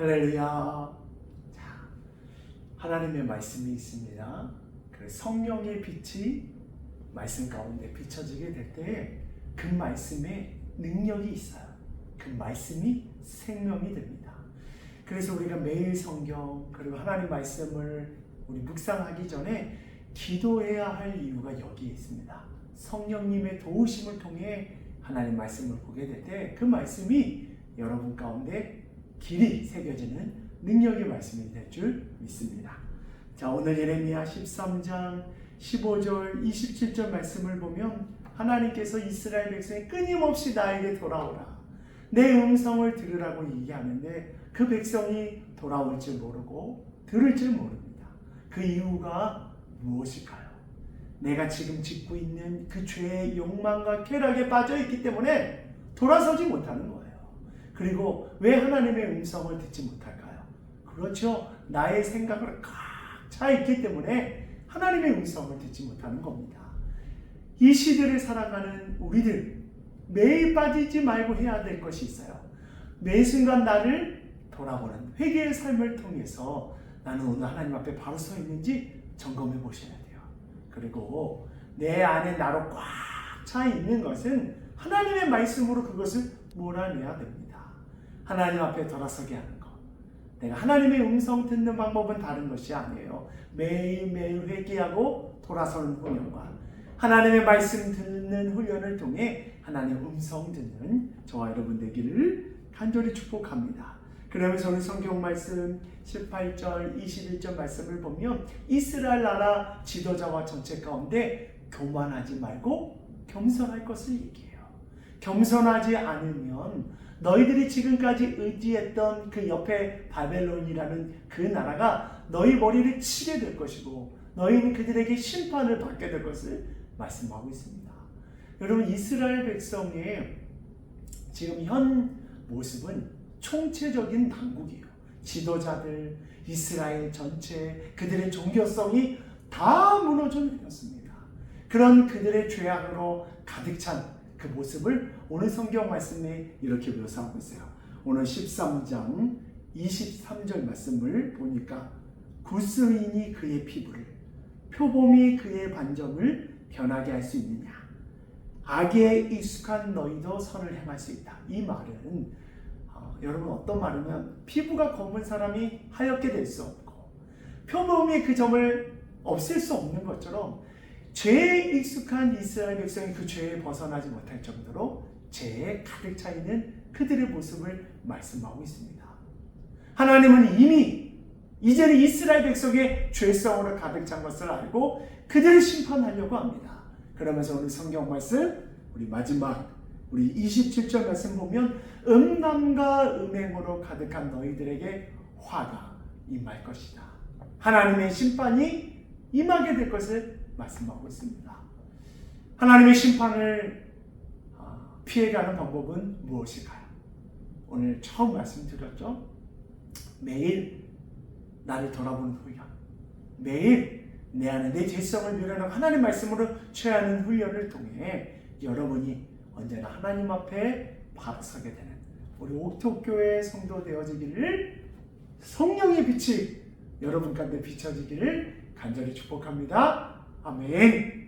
할렐루야. 자, 하나님의 말씀이 있습니다. 그 성령의 빛이 말씀 가운데 비춰지게 될 때 그 말씀에 능력이 있어요. 그 말씀이 생명이 됩니다. 그래서 우리가 매일 성경 그리고 하나님 말씀을 우리 묵상하기 전에 기도해야 할 이유가 여기에 있습니다. 성령님의 도우심을 통해 하나님 말씀을 보게 될 때 그 말씀이 여러분 가운데 길이 새겨지는 능력의 말씀이 될 줄 믿습니다. 자, 오늘 예레미야 13장 15절 27절 말씀을 보면 하나님께서 이스라엘 백성이 끊임없이 나에게 돌아오라. 내 음성을 들으라고 얘기하는데 그 백성이 돌아올 줄 모르고 들을 줄 모릅니다. 그 이유가 무엇일까요? 내가 지금 짓고 있는 그 죄의 욕망과 쾌락에 빠져 있기 때문에 돌아서지 못하는 거예요. 그리고 왜 하나님의 음성을 듣지 못할까요? 그렇죠. 나의 생각을 꽉차 있기 때문에 하나님의 음성을 듣지 못하는 겁니다. 이 시대를 살아가는 우리들 매일 빠지지 말고 해야 될 것이 있어요. 매 순간 나를 돌아보는 회개의 삶을 통해서 나는 오늘 하나님 앞에 바로 서 있는지 점검해 보셔야 돼요. 그리고 내 안에 나로 꽉 차 있는 것은 하나님의 말씀으로 그것을 몰아내야 됩니다. 하나님 앞에 돌아서게 하는 것. 내가 하나님의 음성 듣는 방법은 다른 것이 아니에요. 매일매일 회개하고 돌아서는 훈련과 하나님의 말씀 듣는 훈련을 통해 하나님의 음성 듣는 저와 여러분 되기를 간절히 축복합니다. 그러면서 오늘 성경 말씀 18절, 21절 말씀을 보면 이스라엘 나라 지도자와 전체 가운데 교만하지 말고 겸손할 것을 얘기해요. 겸손하지 않으면 너희들이 지금까지 의지했던 그 옆에 바벨론이라는 그 나라가 너희 머리를 치게 될 것이고 너희는 그들에게 심판을 받게 될 것을 말씀하고 있습니다. 여러분 이스라엘 백성의 지금 현 모습은 총체적인 당국이에요. 지도자들, 이스라엘 전체, 그들의 종교성이 다 무너져 내렸습니다. 그런 그들의 죄악으로 가득 찬 그 모습을 오늘 성경 말씀에 이렇게 묘사하고 있어요. 오늘 13장 23절 말씀을 보니까 구스인이 그의 피부를 표범이 그의 반점을 변하게 할 수 있느냐 악에 익숙한 너희도 선을 행할 수 있다. 이 말은 어, 여러분 어떤 말이면 피부가 검은 사람이 하얗게 될 수 없고 표범이 그 점을 없앨 수 없는 것처럼 죄에 익숙한 이스라엘 백성이 그 죄에 벗어나지 못할 정도로 죄에 가득 차 있는 그들의 모습을 말씀하고 있습니다. 하나님은 이미 이제는 이스라엘 백성의 죄성으로 가득 찬 것을 알고 그들을 심판하려고 합니다. 그러면서 오늘 성경 말씀 우리 마지막 우리 27절 말씀 보면 음란과 음행으로 가득한 너희들에게 화가 임할 것이다. 하나님의 심판이 임하게 될 것을 말씀하고 있습니다. 하나님의 심판을 아, 피해가는 방법은 무엇일까요? 오늘 처음 말씀드렸죠. 매일 나를 돌아보는 훈련, 매일 내 안에 내 죄성을 밀어내고 하나님 말씀으로 취하는 훈련을 통해 여러분이 언제나 하나님 앞에 바로 서게 되는 우리 옥토교회 성도 되어지기를 성령의 빛이 여러분 가운데 비춰지기를 간절히 축복합니다. 아멘.